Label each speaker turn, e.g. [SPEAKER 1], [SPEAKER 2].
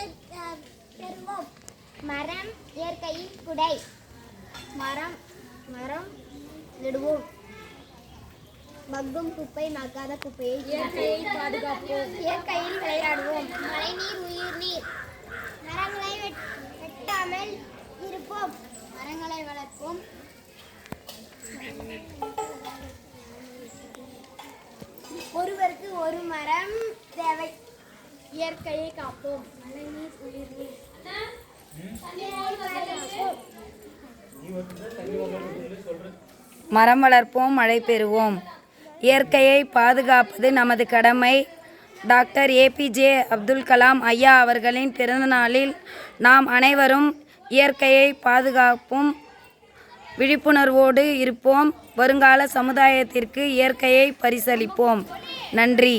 [SPEAKER 1] பெறுவோம்
[SPEAKER 2] மரம் இயற்கையின் குடை.
[SPEAKER 1] மரம் மரம் நடுவோம். மக்கும் குப்பை மக்காத குப்பையை இயற்கையை பாதுகாப்போம். இயற்கையில் விளையாடுவோம். மழைநீர் உயிர் நீர். மரங்களை வெட்- வெட்டாமல் இருப்போம். மரங்களை வளர்ப்போம். ஒருவருக்கு ஒரு மரம். இயற்கையை காப்போம். மழைநீர்
[SPEAKER 3] மரம் வளர்ப்போம் மழை பெறுவோம். இயற்கையை பாதுகாப்பது நமது கடமை. டாக்டர் ஏபிஜே அப்துல் கலாம் ஐயா அவர்களின் பிறந்தநாளில் நாம் அனைவரும் இயற்கையை பாதுகாப்போம் விழிப்புணர்வோடு இருப்போம். வருங்கால சமுதாயத்திற்கு இயற்கையை பரிசளிப்போம். நன்றி.